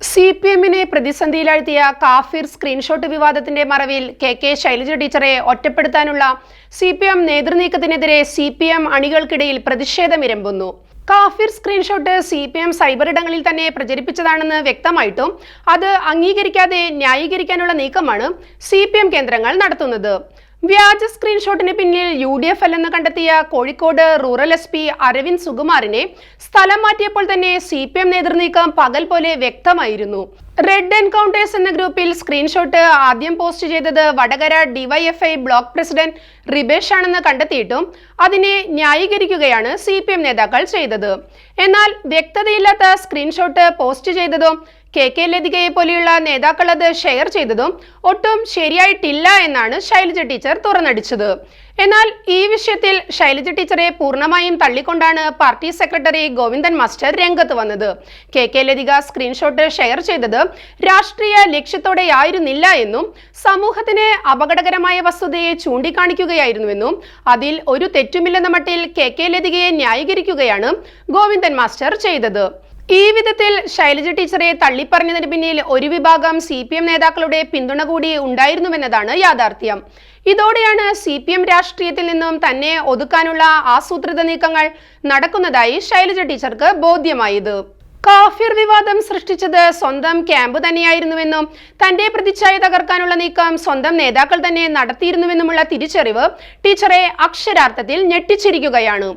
C P എമ്മിനെ പ്രതിസന്ധിയിലാഴ്ത്തിയ കാഫിർ screenshot വിവാദത്തിന്റെ മറവിൽ കെ കെ ശൈലജ ടീച്ചറെ ഒറ്റപ്പെടുത്താനുള്ള സി പി എം നേതൃനീക്കത്തിനെതിരെ സി പി എം അണികൾക്കിടയിൽ പ്രതിഷേധമിരമ്പുന്നു കാഫിർ screenshot C P M cyber ഇടങ്ങളിൽ തന്നെ പ്രചരിപ്പിച്ചതാണെന്ന് വ്യക്തമായിട്ടും അത് അംഗീകരിക്കാതെ ന്യായീകരിക്കാനുള്ള നീക്കമാണ് സി പി എം കേന്ദ്രങ്ങൾ നടത്തുന്നത്. വ്യാജ സ്ക്രീൻഷോട്ടിന് പിന്നിൽ യു ഡി എഫ് അല്ലെന്ന് കണ്ടെത്തിയ Kozhikode rural S P Aravind സുകുമാറിനെ സ്ഥലം മാറ്റിയപ്പോൾ തന്നെ സി പി എം നേതൃനീക്കം പകൽ പോലെ വ്യക്തമായിരുന്നു. റെഡ് എൻകൗണ്ടേഴ്സ് എന്ന ഗ്രൂപ്പിൽ സ്ക്രീൻഷോട്ട് ആദ്യം പോസ്റ്റ് ചെയ്തത് Vadakara DYFI block president Ribesh ആണെന്ന് കണ്ടെത്തിയിട്ടും അതിനെ ന്യായീകരിക്കുകയാണ് സി നേതാക്കൾ ചെയ്തത്. എന്നാൽ വ്യക്തതയില്ലാത്ത സ്ക്രീൻഷോട്ട് പോസ്റ്റ് ചെയ്തതും കെ കെ ലതികയെ പോലെയുള്ള നേതാക്കൾ അത് ഷെയർ ചെയ്തതും ഒട്ടും ശരിയായിട്ടില്ല എന്നാണ് ശൈലജ ടീച്ചർ തുറന്നടിച്ചത്. എന്നാൽ ഈ വിഷയത്തിൽ ശൈലജ ടീച്ചറെ പൂർണമായും തള്ളിക്കൊണ്ടാണ് പാർട്ടി സെക്രട്ടറി ഗോവിന്ദൻ മാസ്റ്റർ രംഗത്ത് വന്നത്. K K Lathika screenshot share ചെയ്തത് രാഷ്ട്രീയ ലക്ഷ്യത്തോടെയായിരുന്നില്ല എന്നും സമൂഹത്തിന് അപകടകരമായ വസ്തുതയെ ചൂണ്ടിക്കാണിക്കുകയായിരുന്നുവെന്നും അതിൽ ഒരു തെറ്റുമില്ലെന്ന മട്ടിൽ കെ കെ ലതികയെ ന്യായീകരിക്കുകയാണ് ഗോവിന്ദൻ മാസ്റ്റർ ചെയ്തത്. ഈ വിധത്തിൽ ശൈലജ ടീച്ചറെ തള്ളിപ്പറഞ്ഞതിന് പിന്നിൽ ഒരു വിഭാഗം സി പി എം നേതാക്കളുടെ പിന്തുണ കൂടി ഉണ്ടായിരുന്നുവെന്നതാണ് യാഥാർത്ഥ്യം. ഇതോടെയാണ് സി പി എം രാഷ്ട്രീയത്തിൽ നിന്നും തന്നെ ഒതുക്കാനുള്ള ആസൂത്രിത നീക്കങ്ങൾ നടക്കുന്നതായി ശൈലജ ടീച്ചർക്ക് ബോധ്യമായത്. കാഫിർ വിവാദം സൃഷ്ടിച്ചത് സ്വന്തം ക്യാമ്പ് തന്നെയായിരുന്നുവെന്നും തന്റെ പ്രതിച്ഛായ തകർക്കാനുള്ള നീക്കം സ്വന്തം നേതാക്കൾ തന്നെ നടത്തിയിരുന്നുവെന്നുമുള്ള തിരിച്ചറിവ് ടീച്ചറെ അക്ഷരാർത്ഥത്തിൽ ഞെട്ടിച്ചിരിക്കുകയാണ്.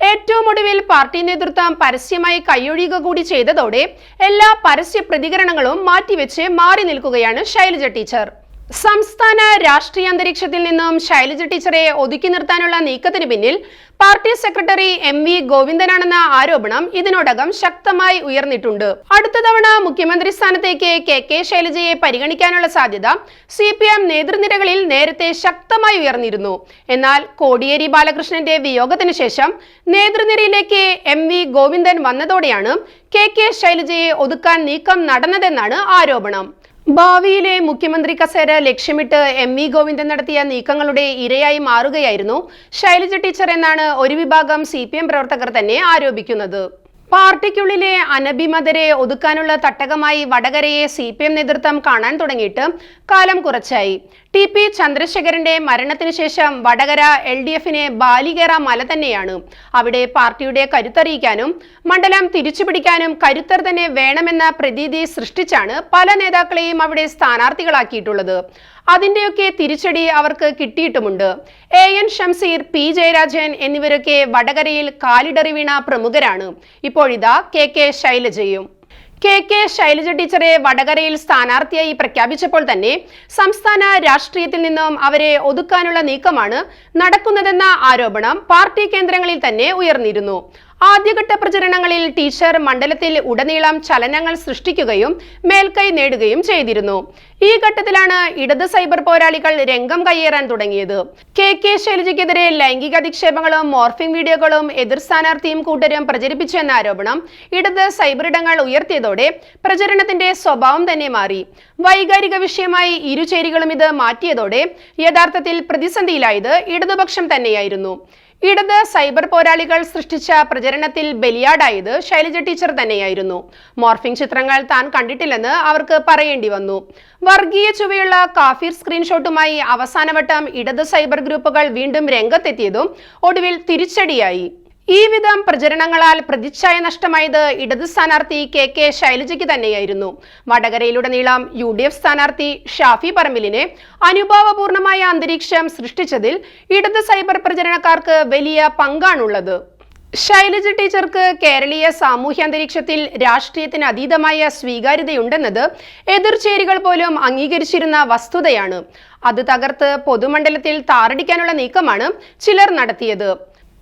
ഏറ്റവും ഒടുവിൽ പാർട്ടി നേതൃത്വം പരസ്യമായി കൈയൊഴിയുക കൂടി ചെയ്തതോടെ എല്ലാ പരസ്യ പ്രതികരണങ്ങളും മാറ്റിവെച്ച് മാറി നിൽക്കുകയാണ് ശൈലജ ടീച്ചർ. സംസ്ഥാന രാഷ്ട്രീയ അന്തരീക്ഷത്തിൽ നിന്നും ശൈലജ ടീച്ചറെ ഒതുക്കി നിർത്താനുള്ള നീക്കത്തിന് പിന്നിൽ പാർട്ടി സെക്രട്ടറി എം വി ഗോവിന്ദനാണെന്ന ആരോപണം ഇതിനോടകം ശക്തമായി ഉയർന്നിട്ടുണ്ട്. അടുത്ത തവണ മുഖ്യമന്ത്രി സ്ഥാനത്തേക്ക് കെ കെ ശൈലജയെ പരിഗണിക്കാനുള്ള സാധ്യത സി പി എം നേതൃനിരകളിൽ നേരത്തെ ശക്തമായി ഉയർന്നിരുന്നു. എന്നാൽ കോടിയേരി ബാലകൃഷ്ണന്റെ വിയോഗത്തിന് ശേഷം നേതൃനിരയിലേക്ക് എം വി ഗോവിന്ദൻ വന്നതോടെയാണ് കെ കെ ശൈലജയെ ഒതുക്കാൻ നീക്കം നടന്നതെന്നാണ് ആരോപണം. ഭാവിയിലെ മുഖ്യമന്ത്രി കസേര ലക്ഷ്യമിട്ട് എം ഇ ഗോവിന്ദൻ നടത്തിയ നീക്കങ്ങളുടെ ഇരയായി മാറുകയായിരുന്നു. ശൈലജ ടീച്ചർ എന്നാണ് ഒരു വിഭാഗം സി പ്രവർത്തകർ തന്നെ ആരോപിക്കുന്നത്. പാർട്ടിക്കുള്ളിലെ അനഭിമതരെ ഒതുക്കാനുള്ള തട്ടകമായി വടകരയെ സി പി എം നേതൃത്വം കാണാൻ തുടങ്ങിയിട്ട് കാലം കുറച്ചായി. ടി പി ചന്ദ്രശേഖരന്റെ മരണത്തിന് ശേഷം വടകര എൽ ഡി എഫിനെ ബാലികേറ മല തന്നെയാണ്. അവിടെ പാർട്ടിയുടെ കരുത്തറിയിക്കാനും മണ്ഡലം തിരിച്ചുപിടിക്കാനും കരുത്തർ തന്നെ വേണമെന്ന പ്രതീതി സൃഷ്ടിച്ചാണ് പല നേതാക്കളെയും അവിടെ സ്ഥാനാർത്ഥികളാക്കിയിട്ടുള്ളത്. അതിന്റെയൊക്കെ തിരിച്ചടി അവർക്ക് കിട്ടിയിട്ടുമുണ്ട്. A N Shamseer P Jayarajan എന്നിവരൊക്കെ വടകരയിൽ കാലിടറി വീണ പ്രമുഖരാണ്. ഇപ്പോഴിതാ കെ കെ ശൈലജയും. കെ കെ ശൈലജ ടീച്ചറെ വടകരയിൽ സ്ഥാനാർത്ഥിയായി പ്രഖ്യാപിച്ചപ്പോൾ തന്നെ സംസ്ഥാന രാഷ്ട്രീയത്തിൽ നിന്നും അവരെ ഒതുക്കാനുള്ള നീക്കമാണ് നടക്കുന്നതെന്ന ആരോപണം പാർട്ടി കേന്ദ്രങ്ങളിൽ തന്നെ ഉയർന്നിരുന്നു. ആദ്യഘട്ട പ്രചരണങ്ങളിൽ ടീച്ചർ മണ്ഡലത്തിൽ ഉടനീളം ചലനങ്ങൾ സൃഷ്ടിക്കുകയും മേൽക്കൈ നേടുകയും ചെയ്തിരുന്നു. ഈ ഘട്ടത്തിലാണ് ഇടത് സൈബർ പോരാളികൾ രംഗം കയ്യേറാൻ തുടങ്ങിയത്. കെ കെ ശൈലജയ്ക്കെതിരെ ലൈംഗിക അധിക്ഷേപങ്ങളും മോർഫിംഗ് വീഡിയോകളും എതിർ സ്ഥാനാർത്ഥിയും കൂട്ടരും പ്രചരിപ്പിച്ചെന്ന ആരോപണം ഇടത് സൈബർ ഇടങ്ങൾ ഉയർത്തിയതോടെ പ്രചരണത്തിന്റെ സ്വഭാവം തന്നെ മാറി. വൈകാരിക വിഷയമായി ഇരുചേരികളും ഇത് മാറ്റിയതോടെ യഥാർത്ഥത്തിൽ പ്രതിസന്ധിയിലായത് ഇടതുപക്ഷം തന്നെയായിരുന്നു. ഇടത് സൈബർ പോരാളികൾ സൃഷ്ടിച്ച പ്രചരണത്തിൽ ബലിയാടായത് ശൈലജ ടീച്ചർ തന്നെയായിരുന്നു. മോർഫിംഗ് ചിത്രങ്ങൾ താൻ കണ്ടിട്ടില്ലെന്ന് അവർക്ക് പറയേണ്ടി വന്നു. വർഗീയ ചുവയുള്ള കാഫിർ സ്ക്രീൻഷോട്ടുമായി അവസാനവട്ടം ഇടത് സൈബർ ഗ്രൂപ്പുകൾ വീണ്ടും രംഗത്തെത്തിയതും ഒടുവിൽ തിരിച്ചടിയായി. ഈ വിധം പ്രചരണങ്ങളാൽ പ്രതിച്ഛായ നഷ്ടമായത് ഇടത് സ്ഥാനാർത്ഥി കെ കെ ശൈലജയ്ക്ക് തന്നെയായിരുന്നു. വടകരയിലുടനീളം യു ഡി എഫ് സ്ഥാനാർത്ഥി ഷാഫി പറമ്പിലിനെ അനുഭാവപൂർണമായ അന്തരീക്ഷം സൃഷ്ടിച്ചതിൽ ഇടത് സൈബർ പ്രചരണക്കാർക്ക് വലിയ പങ്കാണുള്ളത്. ശൈലജ ടീച്ചർക്ക് കേരളീയ സാമൂഹ്യ അന്തരീക്ഷത്തിൽ രാഷ്ട്രീയത്തിന് അതീതമായ സ്വീകാര്യതയുണ്ടെന്നത് എതിർചേരികൾ പോലും അംഗീകരിച്ചിരുന്ന വസ്തുതയാണ്. അത് തകർത്ത് പൊതുമണ്ഡലത്തിൽ താറടിക്കാനുള്ള നീക്കമാണ് ചിലർ നടത്തിയത്.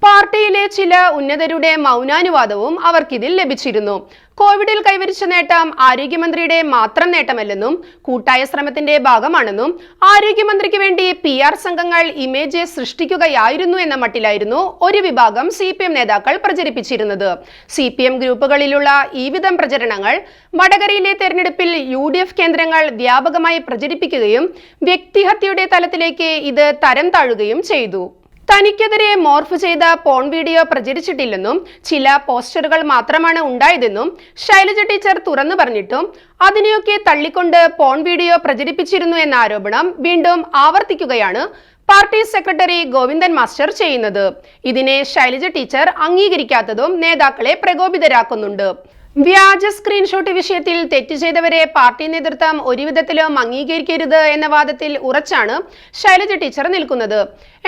പാർട്ടിയിലെ ചില ഉന്നതരുടെ മൗനാനുവാദവും അവർക്കിതിൽ ലഭിച്ചിരുന്നു. കോവിഡിൽ കൈവരിച്ച നേട്ടം ആരോഗ്യമന്ത്രിയുടെ മാത്രം നേട്ടമല്ലെന്നും കൂട്ടായ ശ്രമത്തിന്റെ ഭാഗമാണെന്നും ആരോഗ്യമന്ത്രിക്ക് വേണ്ടി പി ആർ സംഘങ്ങൾ ഇമേജ് സൃഷ്ടിക്കുകയായിരുന്നു എന്ന മട്ടിലായിരുന്നു ഒരു വിഭാഗം സി പി എം നേതാക്കൾ പ്രചരിപ്പിച്ചിരുന്നത്. സി പി എം ഗ്രൂപ്പുകളിലുള്ള ഈ വിധം പ്രചരണങ്ങൾ വടകരയിലെ തെരഞ്ഞെടുപ്പിൽ യു ഡി എഫ് കേന്ദ്രങ്ങൾ വ്യാപകമായി പ്രചരിപ്പിക്കുകയും വ്യക്തിഹത്യയുടെ തലത്തിലേക്ക് ഇത് തരം താഴുകയും ചെയ്തു. തനിക്കെതിരെ മോർഫ് ചെയ്ത പോൺ വീഡിയോ പ്രചരിച്ചിട്ടില്ലെന്നും ചില പോസ്റ്ററുകൾ മാത്രമാണ് ഉണ്ടായതെന്നും ശൈലജ ടീച്ചർ തുറന്നു പറഞ്ഞിട്ടും അതിനെയൊക്കെ തള്ളിക്കൊണ്ട് പോൺ വീഡിയോ പ്രചരിപ്പിച്ചിരുന്നു എന്ന ആരോപണം വീണ്ടും ആവർത്തിക്കുകയാണ് പാർട്ടി സെക്രട്ടറി ഗോവിന്ദൻ മാസ്റ്റർ ചെയ്യുന്നത്. ഇതിനെ ശൈലജ ടീച്ചർ അംഗീകരിക്കാത്തതും നേതാക്കളെ പ്രകോപിതരാക്കുന്നുണ്ട്. വ്യാജ സ്ക്രീൻഷോട്ട് വിഷയത്തിൽ തെറ്റ് ചെയ്തവരെ പാർട്ടി നേതൃത്വം ഒരുവിധത്തിലും അംഗീകരിക്കരുത് എന്ന വാദത്തിൽ ഉറച്ചാണ് ശൈലജ ടീച്ചർ നിൽക്കുന്നത്.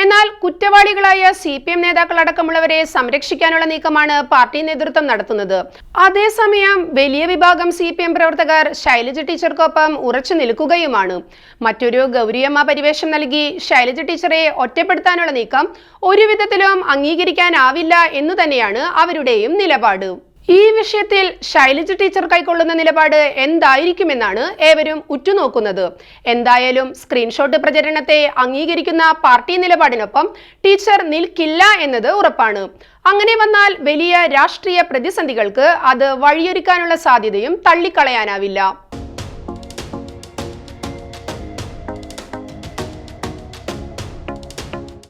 എന്നാൽ കുറ്റവാളികളായ സി പി എം നേതാക്കളടക്കമുള്ളവരെ സംരക്ഷിക്കാനുള്ള നീക്കമാണ് പാർട്ടി നേതൃത്വം നടത്തുന്നത്. അതേസമയം വലിയ വിഭാഗം സി പി എം പ്രവർത്തകർ ശൈലജ ടീച്ചർക്കൊപ്പം ഉറച്ചു നിൽക്കുകയുമാണ്. മറ്റൊരു ഗൗരിയമ്മ പരിവേഷം നൽകി ശൈലജ ടീച്ചറെ ഒറ്റപ്പെടുത്താനുള്ള നീക്കം ഒരുവിധത്തിലും അംഗീകരിക്കാനാവില്ല എന്നു തന്നെയാണ് അവരുടെയും നിലപാട്. ഈ വിഷയത്തിൽ ശൈലജ ടീച്ചർ കൈക്കൊള്ളുന്ന നിലപാട് എന്തായിരിക്കുമെന്നാണ് ഏവരും ഉറ്റുനോക്കുന്നത്. എന്തായാലും സ്ക്രീൻഷോട്ട് പ്രചരണത്തെ അംഗീകരിക്കുന്ന പാർട്ടി നിലപാടിനൊപ്പം ടീച്ചർ നിൽക്കില്ല എന്നത് ഉറപ്പാണ്. അങ്ങനെ വന്നാൽ വലിയ രാഷ്ട്രീയ പ്രതിസന്ധികൾക്ക് അത് വഴിയൊരുക്കാനുള്ള സാധ്യതയും തള്ളിക്കളയാനാവില്ല.